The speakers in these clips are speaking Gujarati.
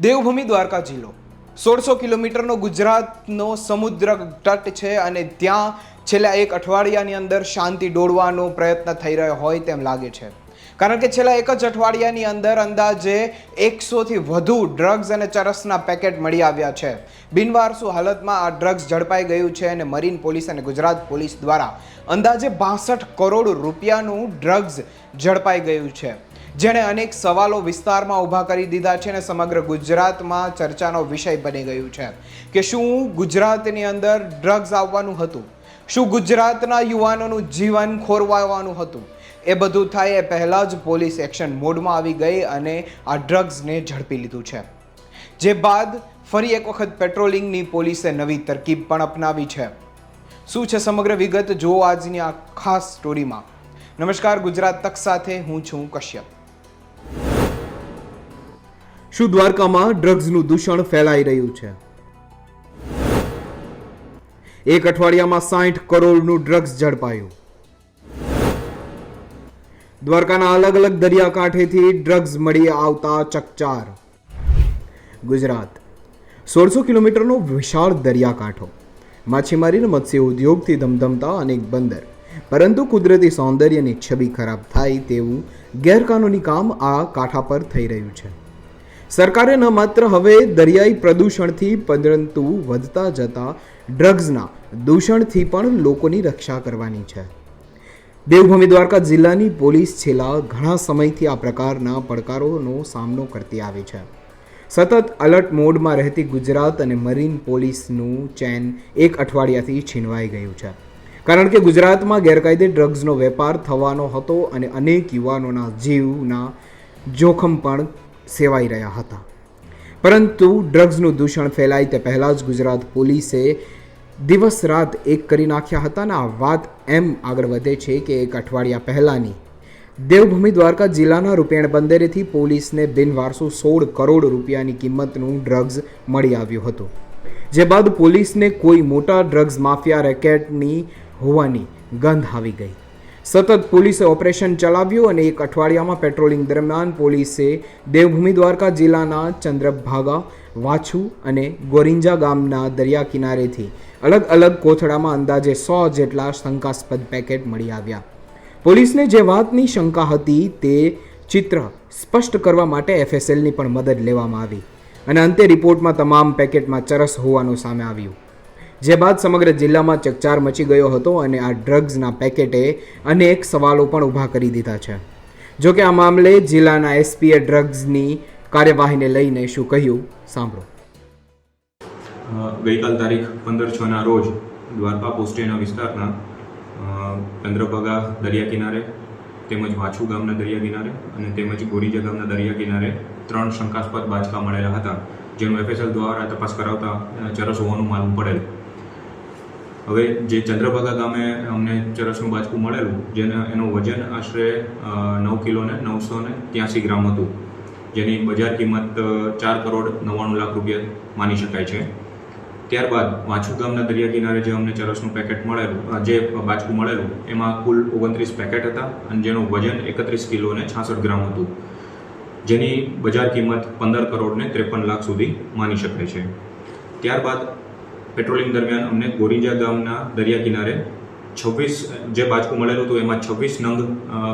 દેવભૂમિ દ્વારકા જિલ્લો. સોળસો કિલોમીટરનો ગુજરાતનો સમુદ્ર તટ છે અને ત્યાં છેલ્લા એક અઠવાડિયાની અંદર શાંતિ દોડવાનો પ્રયત્ન થઈ રહ્યો હોય તેમ લાગે છે. કારણ કે છેલ્લા એક જ અઠવાડિયાની અંદર અંદાજે એકસોથી વધુ ડ્રગ્સ અને ચરસના પેકેટ મળી આવ્યા છે. બિનવારસુ હાલતમાં આ ડ્રગ્સ ઝડપાઈ ગયું છે અને મરીન પોલીસ અને ગુજરાત પોલીસ દ્વારા અંદાજે બાસઠ કરોડ રૂપિયાનું ડ્રગ્સ ઝડપાઈ ગયું છે. જેણે અનેક સવાલો વિસ્તારમાં ઊભા કરી દીધા છે અને સમગ્ર ગુજરાતમાં ચર્ચાનો વિષય બની ગયું છે કે શું ગુજરાતની અંદર ડ્રગ્સ આવવાનું હતું? શું ગુજરાતના યુવાનોનું જીવન ખોરવાવાનું હતું? એ બધું થાય એ પહેલાં જ પોલીસ એક્શન મોડમાં આવી ગઈ અને આ ડ્રગ્સને ઝડપી લીધું છે. જે બાદ ફરી એક વખત પેટ્રોલિંગની પોલીસે નવી તરકીબ પણ અપનાવી છે. શું છે સમગ્ર વિગત? જો આજની આ ખાસ સ્ટોરીમાં નમસ્કાર, ગુજરાત તક સાથે હું છું કશ્યપ. શું દ્વારકામાં ડ્રગ્સનું દૂષણ ફેલાઈ રહ્યું છે? એક અઠવાડિયામાં સાઠ કરોડનું ડ્રગ્સ ઝડપાયું. દ્વારકાના અલગ અલગ દરિયાકાંઠેથી ડ્રગ્સ મળી આવતા ચકચાર. ગુજરાત. સોળસો કિલોમીટરનો વિશાળ દરિયાકાંઠો. માછીમારી અને મત્સ્ય ઉદ્યોગથી ધમધમતા અનેક બંદર. પરંતુ કુદરતી સૌંદર્યની છબી ખરાબ થાય તેવું ગેરકાનૂની કામ આ કાંઠા પર થઈ રહ્યું છે. સરકારે ન માત્ર હવે દરિયાઈ પ્રદૂષણથી પરંતુ વધતા જતા ડ્રગ્સના દૂષણથી પણ લોકોની રક્ષા કરવાની છે. દેવભૂમિ દ્વારકા જિલ્લાની પોલીસ છેલ્લા ઘણા સમયથી આ પ્રકારના પડકારોનો સામનો કરતી આવી છે. સતત અલર્ટ મોડમાં રહેતી ગુજરાત અને મરીન પોલીસનું ચેન એક અઠવાડિયાથી છીનવાઈ ગયું છે. કારણ કે ગુજરાતમાં ગેરકાયદે ડ્રગ્સનો વેપાર થવાનો હતો અને અનેક યુવાનોના જીવના જોખમ પણ સેવાઈ રહ્યા હતા. પરંતુ ડ્રગ્સનું દૂષણ ફેલાય તે પહેલાં જ ગુજરાત પોલીસે દિવસ રાત એક કરી નાખ્યા હતા અને આ વાત એમ આગળ વધે છે કે એક અઠવાડિયા પહેલાંની દેવભૂમિ દ્વારકા જિલ્લાના રૂપેણ બંદરેથી પોલીસને બિનવારસો સોળ કરોડ રૂપિયાની કિંમતનું ડ્રગ્સ મળી આવ્યું હતું, જે બાદ પોલીસને કોઈ મોટા ડ્રગ્સ માફિયા રેકેટની હોવાની ગંધ આવી ગઈ. સતત પોલીસે ઓપરેશન ચલાવ્યું અને એક અઠવાડિયામાં પેટ્રોલિંગ દરમિયાન પોલીસે દેવભૂમિ દ્વારકા જિલ્લાના ચંદ્રભાગા, વાછુ અને ગોરિંજા ગામના દરિયા કિનારેથી અલગ અલગ કોથળામાં અંદાજે સો જેટલા શંકાસ્પદ પેકેટ મળી આવ્યા. પોલીસને જે વાતની શંકા હતી તે ચિત્ર સ્પષ્ટ કરવા માટે એફએસએલની પણ મદદ લેવામાં આવી. અને અંતે રિપોર્ટમાં તમામ પેકેટમાં ચરસ હોવાનું સામે આવ્યું. જે બાદ સમગ્ર જિલ્લામાં ચકચાર મચી ગયો હતો અને આ ડ્રગ્સના પેકેટે અનેક સવાલો પણ ઊભા કરી દીધા છે. જો કે આ મામલે જિલ્લાના એસપીએ ડ્રગ્સની કાર્યવાહીને લઈને શું કહ્યું, સાંભળો. ગઈકાલ તારીખ પંદર છના રોજ દ્વારકા પોસ્ટેના વિસ્તારના ચંદ્રભાગા દરિયા કિનારે, તેમજ વાછુ ગામના દરિયા કિનારે અને તેમજ ગોરીજા ગામના દરિયા કિનારે ત્રણ શંકાસ્પદ બાચકા મળેલા હતા, જેનું એફએસએલ દ્વારા તપાસ કરાવતા ચરસ હોવાનું માલુમ પડેલ. હવે જે ચંદ્રભાગા ગામે અમને ચરસનું બાજકું મળેલું, જેને એનું વજન આશરે નવ કિલો ને નવસો ને ત્યાંસી ગ્રામ હતું, જેની બજાર કિંમત ચાર કરોડ નવ્વાણું લાખ રૂપિયા માની શકાય છે. ત્યારબાદ વાંછુ ગામના દરિયા કિનારે જે અમને ચરસનું પેકેટ મળેલું જે બાજકું મળેલું, એમાં કુલ ઓગણત્રીસ પેકેટ હતા અને જેનું વજન એકત્રીસ કિલો ને છાસઠ ગ્રામ હતું, જેની બજાર કિંમત પંદર કરોડ ને ત્રેપન લાખ સુધી માની શકાય છે. ત્યારબાદ પેટ્રોલિંગ દરમિયાન અમને ગોરિંજા ગામના દરિયા કિનારે છવ્વીસ, જે બાચકું મળેલું હતું, એમાં છવ્વીસ નંગ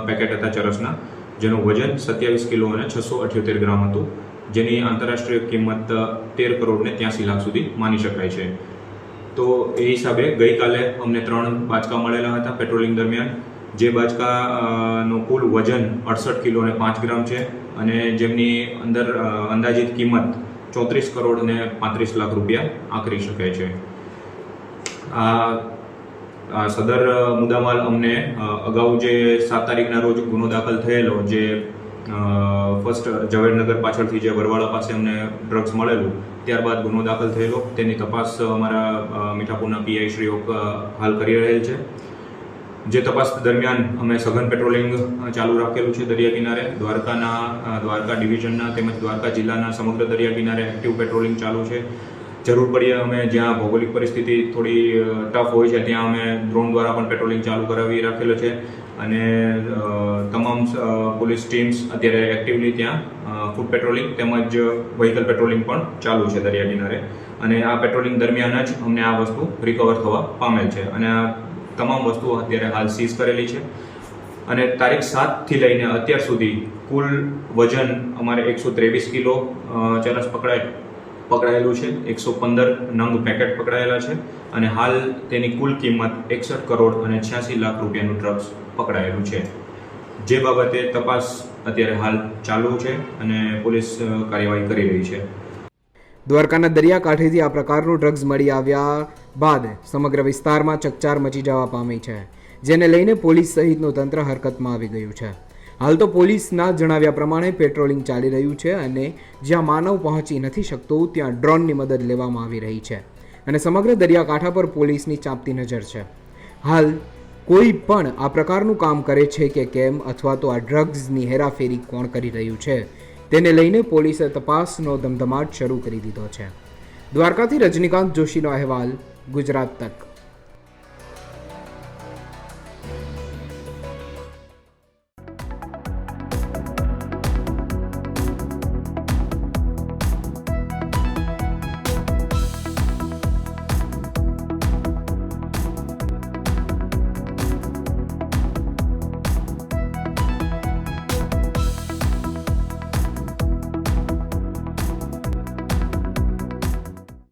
પેકેટ હતા ચરસના, જેનું વજન સત્યાવીસ કિલો અને છસો અઠ્યોતેર ગ્રામ હતું. જેની આંતરરાષ્ટ્રીય કિંમત તેર કરોડ ને ત્યાંસી લાખ સુધી માની શકાય છે. તો એ હિસાબે ગઈકાલે અમને ત્રણ બાચકા મળેલા હતા પેટ્રોલિંગ દરમિયાન, જે બાચકા નું કુલ વજન અડસઠ કિલો અને પાંચ ગ્રામ છે અને જેમની અંદર અંદાજિત કિંમત ચોત્રીસ કરોડ ને પાંત્રીસ લાખ રૂપિયા આકરી શકે છે. આ સદર મુદ્દામાલ અમને અગાઉ જે સાત તારીખના રોજ ગુનો દાખલ થયેલો, જે ફર્સ્ટ ઝવેરનગર પાછળથી જે વરવાળા પાસે અમને ડ્રગ્સ મળેલું, ત્યારબાદ ગુનો દાખલ થયેલો, તેની તપાસ અમારા મીઠાપુરના પીઆઈ શ્રીઓ હાલ કરી રહેલ છે. જે તપાસ દરમિયાન અમે સઘન પેટ્રોલિંગ ચાલુ રાખેલું છે દરિયા કિનારે. દ્વારકાના દ્વારકા ડિવિઝનના તેમજ દ્વારકા જિલ્લાના સમગ્ર દરિયા કિનારે એક્ટિવ પેટ્રોલિંગ ચાલુ છે. જરૂર પડીએ અમે જ્યાં ભૌગોલિક પરિસ્થિતિ થોડી ટફ હોય છે ત્યાં અમે ડ્રોન દ્વારા પણ પેટ્રોલિંગ ચાલુ કરાવી રાખેલો છે. અને તમામ પોલીસ ટીમ્સ અત્યારે એક્ટિવલી ત્યાં ફૂડ પેટ્રોલિંગ તેમજ વ્હીકલ પેટ્રોલિંગ પણ ચાલુ છે દરિયા કિનારે. અને આ પેટ્રોલિંગ દરમિયાન જ અમને આ વસ્તુ રિકવર થવા પામેલ છે. અને આ તમામ વસ્તુઓ અત્યારે હાલ સીઝ કરેલી છે. અને તારીખ સાતથી લઈને અત્યાર સુધી કુલ વજન અમારે એકસો ત્રેવીસ કિલો ચરસ પકડાય, પકડાયેલું છે. એકસો પંદર નંગ પેકેટ પકડાયેલા છે. અને હાલ તેની કુલ કિંમત એકસઠ કરોડ અને છ્યાસી લાખ રૂપિયાનું ડ્રગ્સ પકડાયેલું છે. જે બાબતે તપાસ અત્યારે હાલ ચાલુ છે અને પોલીસ કાર્યવાહી કરી રહી છે. દ્વારકાના દરિયાકાંઠેથી આ પ્રકારનું ડ્રગ્સ મળી આવ્યા બાદ સમગ્ર વિસ્તારમાં ચકચાર મચી જવા પામી છે, જેને લઈને પોલીસ સહિતનું તંત્ર હરકતમાં આવી ગયું છે. હાલ તો પોલીસના જણાવ્યા પ્રમાણે પેટ્રોલિંગ ચાલી રહ્યું છે અને જ્યાં માનવ પહોંચી નથી શકતો, ત્યાં ડ્રોનની મદદ લેવામાં આવી રહી છે અને સમગ્ર દરિયાકાંઠા પર પોલીસની ચાંપતી નજર છે. હાલ કોઈ પણ આ પ્રકારનું કામ કરે છે કે કેમ અથવા તો આ ડ્રગ્સની હેરાફેરી કોણ કરી રહ્યું છે તેને લઈને પોલીસે તપાસનો ધમધમાટ શરૂ કરી દીધો છે. દ્વારકાથી રજનીકાંત જોશીનો અહેવાલ ગુજરાત તક.